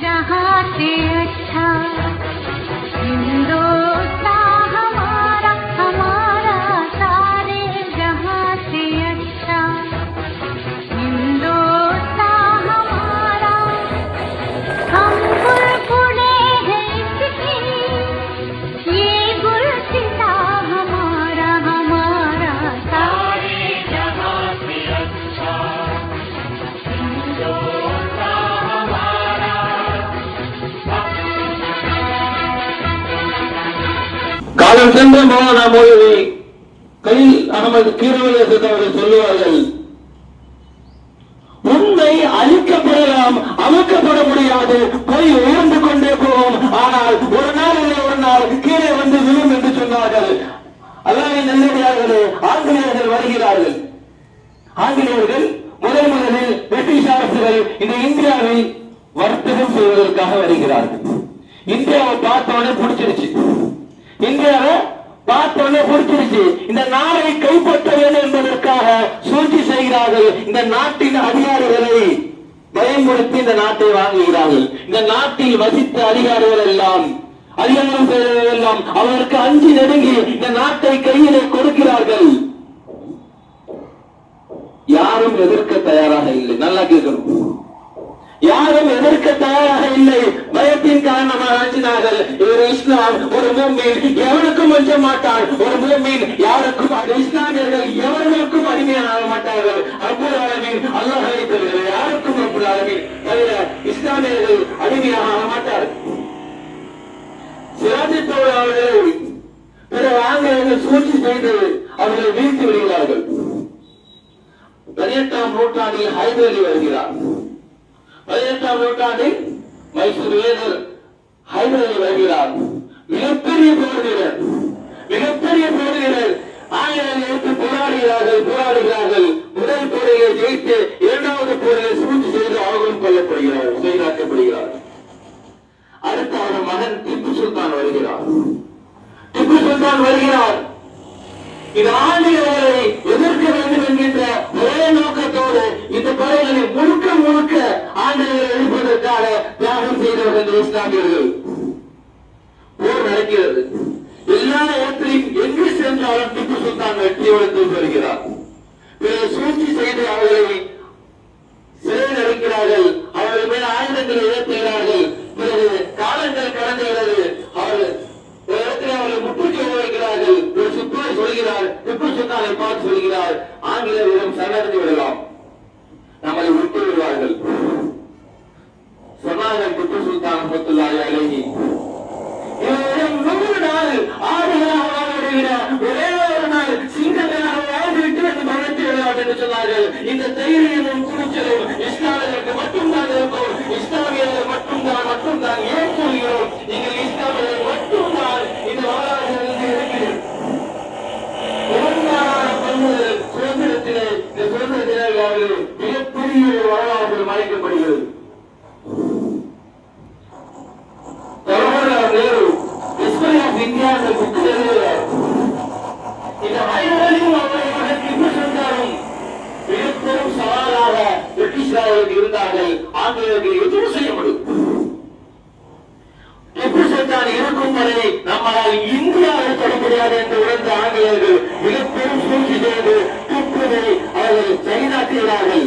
जहाँ से अच्छा காலம் சென்ற மௌலானா மௌலவி கலீல் அகமது கீரவலேசன் அவர்கள் சொல்லுவார்கள் உண்மை அழிக்கப்படலாம் அமைக்கப்பட முடியாது போய் உயர்ந்து கொண்டே போவோம். ஆனால் ஒரு நாள் இல்லை ஒரு நாள் கீழே வந்து விழும் என்று சொன்னார்கள். அல்லாவின் நல்லடியார்களே ஆங்கிலேயர்கள் வருகிறார்கள். ஆங்கிலேயர்கள் முதல் முதலில் பிரிட்டிஷ் அரசுகள் இந்த இந்தியாவை வர்த்தகம் செய்வதற்காக வருகிறார்கள். இந்தியாவை பார்த்தோன்னே பிடிச்சிருச்சு. இந்தியாவை பார்த்தோன்னே பிடிச்சிருச்சு இந்த நாடை கைப்பற்ற வேண்டும் என்பதற்காக சூழ்ச்சி செய்கிறார்கள். இந்த நாட்டின் அதிகாரிகளை பயமுறுத்தி இந்த நாட்டை வாங்குகிறார்கள். இந்த நாட்டில் வசித்த அதிகாரிகள் எல்லாம் அதிகாரம் எல்லாம் அவருக்கு அஞ்சு நெருங்கி இந்த நாட்டை கையிலே கொடுக்கிறார்கள். யாரும் எதிர்க்க தயாராக இல்லை. நல்லா கேட்கணும். யாரும் எதிர்க்க தயாராக இல்லை. பயத்தின் காரணமாக அஞ்சினார்கள் இவர் இஸ்லாம் ஒரு மூமின். எவனுக்கும் அஞ்ச மாட்டான். ஒரு மூமின் யாருக்கும் இஸ்லாமியர்கள் எவர்களுக்கும் அடிமையாக மாட்டார்கள். அப்புல் ஆலமீன் அல்லாஹை தவிர யாருக்கும் அப்புல் ஆலமீன் தவிர இஸ்லாமியர்கள் அடிமையாக ஆக மாட்டார்கள். சிராஜி தோழர்கள் பிற ஆங்கிலேயர்கள் சூழ்ச்சி செய்து அவர்களை வீழ்த்தி விடுகிறார்கள். பதினெட்டாம் நூற்றாண்டில் ஹைதர் வருகிறார். பதினெட்டாம் நூற்றாண்டில் மைசூர் வேதர் ஹைதர் வருகிறார். மிகப்பெரிய போர் வீரர் மிகப்பெரிய போர் வீரர் ஆங்கிலேயர்கள் எடுத்து போராடுகிறார்கள் போராடுகிறார்கள் முதல் போரையை ஜெயித்து செய்தவர்கள் போர் நடக்கிறது. எல்லா இடத்திலும் எங்கு சென்றாலும் திப்பு சுல்தான் வெற்றியோடு திரும்பி வருகிறார். பிறகு சூழ்ச்சி செய்து அவர்களை இருக்கிறார்கள். இந்த தைரியமும் துணிச்சலும் இஸ்லாமியர்களுக்கு மட்டும்தான் இருக்கும் இஸ்லாமியர்கள் மட்டும்தான் மட்டும்தான். ஏன் சொல்கிறோம்? நீங்கள் இஸ்லாமியர்கள் மட்டும்தான் இந்த வரலாறுகளில் இருக்கிறது பெரும்பாலான பங்குகள் சுதந்திரத்திலே இந்த சுதந்திர தின விழாவில் மிகப்பெரிய ஒரு வரலாறு மறைக்கப்படுகிறது. பிரிட்டிஷ்காரர்கள் இருந்தார்கள் ஆங்கிலேயர்கள் எதுவும் செய்ய முடியும் திப்பு சுல்தான் இருக்கும் வரை நம்மால் இந்தியாவில் தொட முடியாது என்று உணர்ந்த ஆங்கிலேயர்கள் மிகப்பெரும் சூழ்ச்சி செய்து திப்புவை அவர்கள் செயலாக்குகிறார்கள்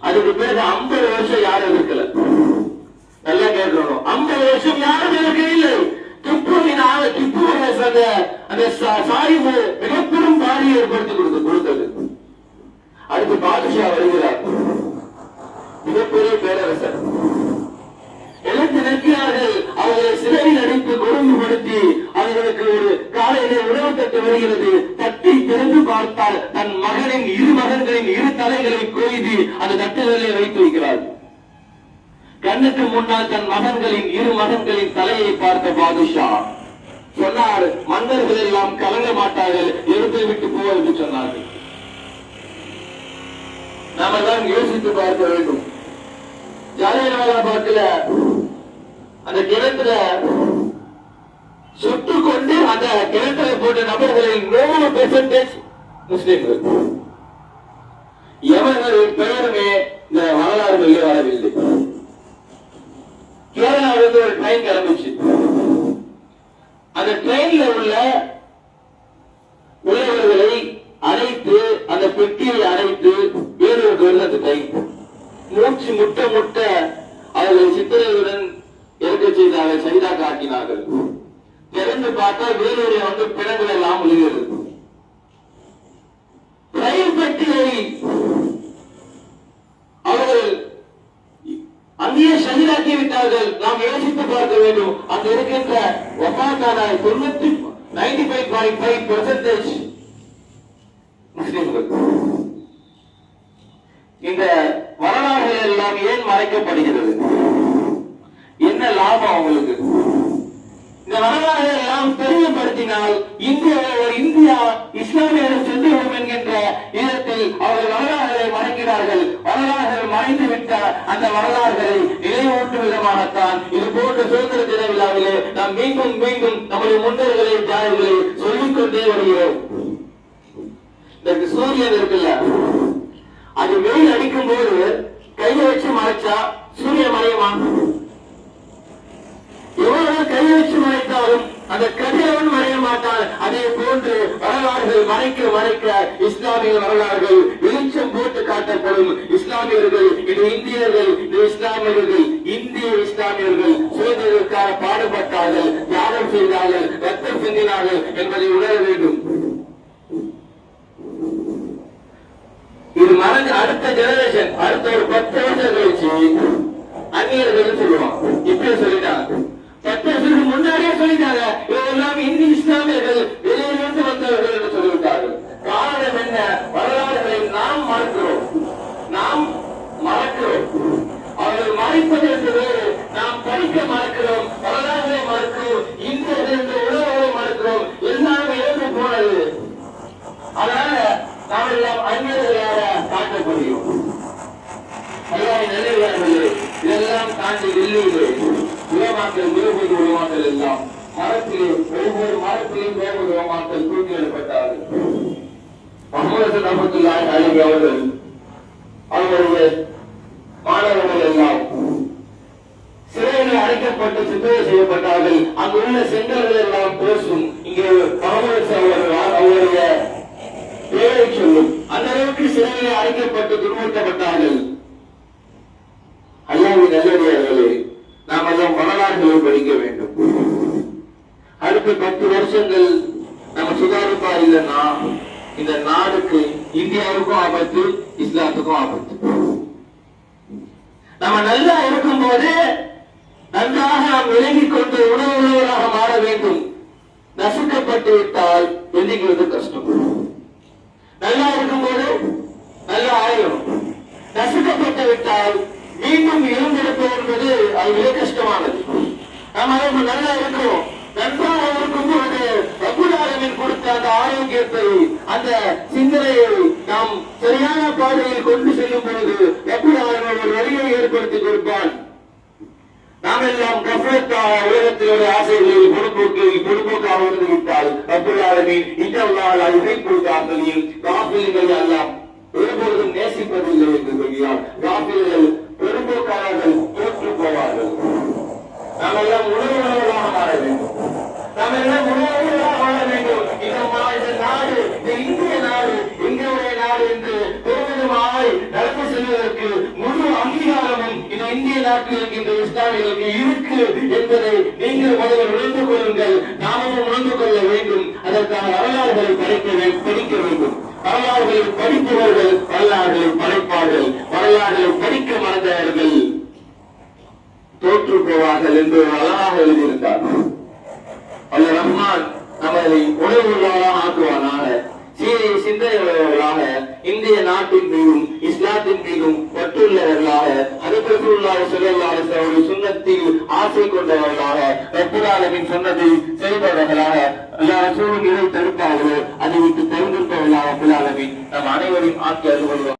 அதுக்கு பிறகு ஐம்பது வருஷம் யாரும் இருக்கல. நல்லா கேட்கணும். ஐம்பது வருஷம் யாரும் இருக்க இல்லை. திப்புவின் ஆள அந்த சா- சாய்வு மிகப்பெரும் பாதியை ஏற்படுத்தி வருகிறது தட்டி திறந்து பார்த்தால் தன் மகனின் இரு மகன்களின் இரு தலைகளை கொய்து அந்த தட்டுகளிலே வைத்து வைக்கிறார் கண்ணுக்கு முன்னால் தன் மகன்களின் இரு மகன்களின் தலையை பார்த்த பாதுஷா சொன்னார் மன்னர்கள் எல்லாம் கலங்க மாட்டார்கள் எடுத்து விட்டு போ சொன்னார்கள். நாம தான் யோசித்து பார்க்க வேண்டும். ஜாலியன்வாலா பாட்டுல அந்த கிணத்துல சுட்டு கொண்டு அந்த கிணத்துல போட்ட நபர்களில் நூறு பெர்சன்டேஜ் முஸ்லிம்கள். எவர்களின் பெயருமே இந்த வரலாறுகளில் வரவில்லை. ஒரு ட்ரெயின் கிளம்பிச்சு. அந்த ட்ரெயின்ல உள்ள உள்ளவர்களை அழைத்து அந்த பெட்டியை அழைத்து வேறொரு வருது அந்த ட்ரெயின் மூச்சு முட்ட முட்ட அவர்களை சித்திரையுடன் இருக்க செய்தார்கள் சரிதா காட்டினார்கள் திறந்து பார்த்தா வேலூரை வந்து பிணங்கள் எல்லாம் விழுகிறது ரயில் பெட்டியை அவர்கள் அங்கேயே ஷஹீதாக்கி விட்டார்கள். நாம் யோசித்து பார்க்க வேண்டும். அங்க இருக்கின்ற ஒப்பாக்கான தொண்ணூத்தி ninety five point five percentage முஸ்லிம்கள். இந்த வரலாறுகள் எல்லாம் ஏன் மறைக்கப்படுகிறது? என்ன லாபம் அவங்களுக்கு? இந்த வரலாறுகளை எல்லாம் தெரியப்படுத்தினால் இந்தியா ஒரு இந்தியா இஸ்லாமியர்கள் சென்றுவிடும் என்கின்ற இடத்தில் அவர்கள் வரலாறுகளை மறைக்கிறார்கள். வரலாறுகள் மறைந்து விட்ட அந்த வரலாறுகளை நினைவூட்டும் விதமாகத்தான் இது போன்ற சுதந்திர தின விழாவிலே நாம் மீண்டும் மீண்டும் நம்முடைய முன்னோர்களை தியாகிகளை சொல்லிக் கொண்டே வருகிறோம். இந்த சூரியன் இருக்குல்ல? அது வெயில் அடிக்கும் போது கையை வச்சு மறைச்சா சூரியன் மறையுமா? மறைத்தாலும் அந்த கதிரவன் மறைய மாட்டான் அதே போன்று வரலாறுகள் மறைக்க மறைக்க இஸ்லாமிய வரலாறுகள் வெளிச்சம் போட்டு காட்டப்படும். இஸ்லாமியர்கள் இது இந்தியர்கள் இது இஸ்லாமியர்கள் இந்திய இஸ்லாமியர்கள் சுதந்திரத்திற்காக பாடுபட்டார்கள் தியாகம் செய்தார்கள் ரத்தம் சிந்தினார்கள் என்பதை உணர வேண்டும். இது மறைஞ்ச அடுத்த ஜெனரேஷன் அடுத்த ஒரு பத்து வருஷம் கழிச்சு அந்நியர்கள் சொல்லுவான் இப்பயே சொல்லிட்டாங்க. முன்னாடியே சொல்லிட்டாங்க இவரெல்லாம் இந்தி இஸ்லாமியர்கள் வெளியிலிருந்து வந்தவர்கள் என்று சொல்லிவிட்டார்கள். காரணம் என்ன? வரலாறுகளை நாம் மறக்கிறோம். நாம் மறக்கிறோம். அவர்கள் மறைப்பது என்று வேறு நாம் படிக்க மறக்கிறோம். வரலாறுகளை மறக்கிறோம். இந்தியர்கள் என்ற உணர்வுகளை மறக்கிறோம். எல்லாமே இழந்து போனது. அதனால நாம் எல்லாம் அந்நியர்களாக காட்ட முடியும் நல்லவர்களே இதெல்லாம் தாண்டி வெள்ளியிலே உருவாக்கல் இருபது உலமாக்கள் எல்லாம் மரத்திலே ஒவ்வொரு மரத்திலையும் வேறு உலமாக்கள் முகமது அவர்கள் அவருடைய மாணவர்கள் எல்லாம் சிறையில் அடைக்கப்பட்டு சித்திரை செய்யப்பட்டார்கள். அங்குள்ள செங்கல்கள் எல்லாம் பேசும். இங்கே முகமது அவர்கள் அவருடைய பேரை சொல்லும். அந்த அளவுக்கு சிறையிலே அடைக்கப்பட்டு துன்புறுத்தப்பட்டார்கள். அல்லாவின் நல்லடியார்களே நாம் எல்லாம் வரலாறுகளை படிக்க வேண்டும். அடுத்த பத்து வருஷங்கள் நம்ம சுதாரிப்பா இல்லைன்னா இந்த நாடுக்கு இந்தியாவுக்கும் ஆபத்து இஸ்லாத்துக்கும் ஆபத்து. நம்ம நல்லா இருக்கும் போது நன்றாக நாம் விலகி கொண்டு உணவுள்ளவராக மாற வேண்டும். நசுக்கப்பட்டு விட்டால் வெள்ளிக்கிறது கஷ்டம். நல்லா இருக்கும் போது நல்லா ஆயிரும். நசுக்கப்பட்டு விட்டால் மீண்டும் எழுந்திருப்பது என்பது அது மிக கஷ்டமானது. நம்ம நல்லா இருக்கிறோம் இருக்கும். அந்த ஆரோக்கியத்தை அந்த சிந்தனையை நாம் சரியான பாதையில் கொண்டு செல்லும் பொழுது எப்படி அவர்கள் ஒரு வழியை ஏற்படுத்தி கொடுப்பான். நாம் எல்லாம் கஃபரத்தாக உலகத்தினுடைய ஆசைகளில் பொறுப்போக்கில் பொறுப்போக்காக இருந்து விட்டால் ரப்புல்லாலமீன் இன்னல்லால் அழுகை கொடுத்தார்களையும் காப்பில்கள் எல்லாம் ஒருபோதும் நேசிப்பதில்லை என்று சொல்கிறார். காப்பில்கள் பெரும்போக்காரர்கள் தோற்று போவார்கள். நாம் எல்லாம் உணர்வுள்ளவர்களாக மாற வேண்டும். நாம் எல்லாம் உணர்வுள்ளவர்களாக மாற வேண்டும் இந்த இந்த நாடு இந்த இந்திய நாடு எங்களுடைய நாடு என்று பெருமிதமாய் நடந்து செல்வதற்கு முழு அங்கீகாரமும் இந்த இந்திய நாட்டில் இருக்கின்ற இஸ்லாமியர்களுக்கு இருக்கு என்பதை நீங்கள் முதலில் உணர்ந்து கொள்ளுங்கள் நாமும் உணர்ந்து கொள்ள வேண்டும் அதற்கான வரலாறுகளை படிக்க வே- படிக்க வேண்டும் வரலாறுகளை படிப்பவர்கள் வரலாறுகளை படைப்பார்கள் வரலாறுகளை படிக்க மறந்தவர்கள் தோற்று போவார்கள் என்று அழகாக எழுதியிருந்தார். அல்ல ரஹ்மான் நம்மளை உணர்வுகளாக ஆக்குவானாக சீரிய சிந்தனையுள்ளவர்களாக இந்திய நாட்டின் மீதும் இஸ்லாத்தின் மீதும் பற்றுள்ளவர்களாக அதுபுல்லாக சொல்லலாக சுண்ணத்தில் ஆசை கொண்டவர்களாக ரப்புராலமின் சொன்னதை செய்பவர்களாக எல்லா சூழ்நிலை இதை தடுப்பார்களோ அதை விட்டு தெரிந்திருப்பவர்களாக புலாலமின் நம் அனைவரையும் ஆக்கி அருள்வார்கள்